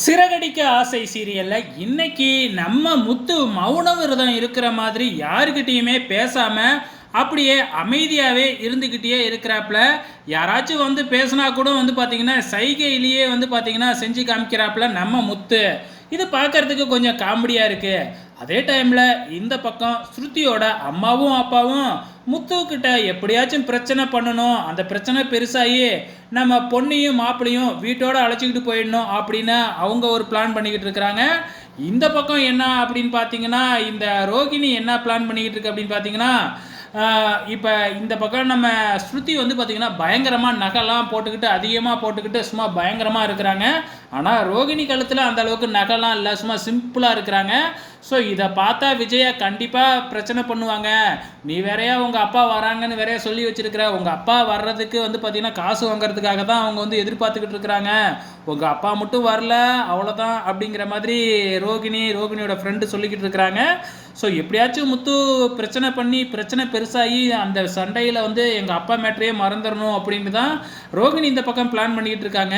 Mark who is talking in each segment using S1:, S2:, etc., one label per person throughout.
S1: சிறகடிக்க ஆசை சீரியலில் இன்னைக்கு நம்ம முத்து மௌன விரதம் இருக்கிற மாதிரி யாருக்கிட்டேயுமே பேசாமல் அப்படியே அமைதியாகவே இருந்துக்கிட்டே இருக்கிறாப்புல. யாராச்சும் வந்து பேசினா கூட வந்து பார்த்திங்கன்னா சைகையிலேயே வந்து பார்த்திங்கன்னா செஞ்சு காமிக்கிறாப்புல நம்ம முத்து. இது பார்க்கறதுக்கு கொஞ்சம் காமெடியாக இருக்குது அதே டைமில் இந்த பக்கம் ஸ்ருதியோட அம்மாவும் அப்பாவும் முத்துக்கிட்ட எப்படியாச்சும் பிரச்சனை பண்ணணும். அந்த பிரச்சனை பெருசாகி நம்ம பொண்ணையும் மாப்பிளையும் வீட்டோட அழைச்சிக்கிட்டு போயிடணும் அப்படின்னு அவங்க ஒரு பிளான் பண்ணிக்கிட்டு இருக்கிறாங்க. இந்த பக்கம் என்ன அப்படின்னு பார்த்தீங்கன்னா இந்த ரோகிணி என்ன பிளான் பண்ணிக்கிட்டு இருக்கு அப்படின்னு பார்த்தீங்கன்னா இப்போ இந்த பக்கம் நம்ம ஸ்ருதி வந்து பார்த்திங்கன்னா பயங்கரமாக நகைலாம் போட்டுக்கிட்டு அதிகமாக போட்டுக்கிட்டு சும்மா பயங்கரமாக இருக்கிறாங்க. ஆனால் ரோகிணி கழுத்தில் அந்த அளவுக்கு நகைலாம் இல்லை. சும்மா சிம்பிளாக இருக்கிறாங்க. ஸோ இதை பார்த்தா விஜயா கண்டிப்பாக பிரச்சனை பண்ணுவாங்க. நீ வேறையா உங்கள் அப்பா வராங்கன்னு வேறையா சொல்லி வச்சிருக்கிற. உங்கள் அப்பா வர்றதுக்கு வந்து பார்த்தீங்கன்னா காசு வாங்குறதுக்காக தான் அவங்க வந்து எதிர்பார்த்துக்கிட்டு இருக்கிறாங்க. உங்கள் அப்பா மட்டும் வரல அவ்வளோதான் அப்படிங்கிற மாதிரி ரோகிணி ரோகிணியோட ஃப்ரெண்டு சொல்லிக்கிட்டு இருக்கிறாங்க. ஸோ எப்படியாச்சும் முத்து பிரச்சனை பண்ணி பிரச்சனை பெருசாகி அந்த சண்டையில் வந்து எங்கள் அப்பா மேட்ரையே மறந்துடணும் அப்படின்னு தான் ரோகிணி இந்த பக்கம் பிளான் பண்ணிக்கிட்டு இருக்காங்க.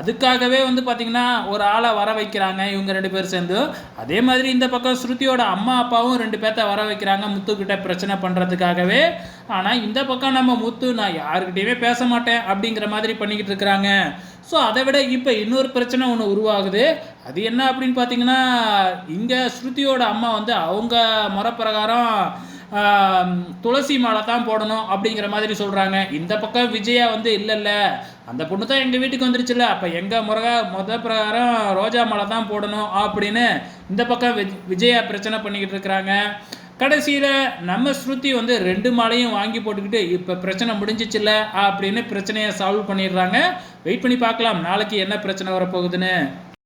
S1: அதுக்காகவே வந்து பார்த்திங்கன்னா ஒரு ஆளை வர வைக்கிறாங்க இவங்க ரெண்டு பேர் சேர்ந்து. அதே மாதிரி இந்த பக்கம் ஸ்ருதியோட அம்மா அப்பாவும் ரெண்டு பேர்த்த வர வைக்கிறாங்க முத்துக்கிட்ட பிரச்சனை பண்ணுறதுக்காகவே ஆனால் இந்த பக்கம் நம்ம முத்து நான் யாருக்கிட்டையுமே பேச மாட்டேன் அப்படிங்கிற மாதிரி பண்ணிக்கிட்டு இருக்கிறாங்க. ஸோ அதை விட இப்போ இன்னொரு பிரச்சனை ஒன்று உருவாகுது. அது என்ன அப்படின்னு பார்த்தீங்கன்னா இங்கே ஸ்ருதியோட அம்மா வந்து அவங்க முறை பிரகாரம் துளசி மாலை தான் போடணும் அப்படிங்கிற மாதிரி சொல்கிறாங்க இந்த பக்கம் விஜயா வந்து இல்லை இல்லை அந்த பொண்ணு தான் எங்கள் வீட்டுக்கு வந்துருச்சுல்ல. அப்போ எங்கள் முருகா முத பிரகாரம் ரோஜா மாலை தான் போடணும் அப்படின்னு இந்த பக்கம் விஜயா பிரச்சனை பண்ணிக்கிட்டு இருக்கிறாங்க. கடைசியில் நம்ம ஸ்ருதி வந்து ரெண்டு மாலையும் வாங்கி போட்டுக்கிட்டு இப்போ பிரச்சனை முடிஞ்சிச்சுல்ல அப்படின்னு பிரச்சனையை சால்வ் பண்ணிடுறாங்க. வெயிட் பண்ணி பார்க்கலாம். நாளைக்கு என்ன பிரச்சனை வரப்போகுதுன்னு.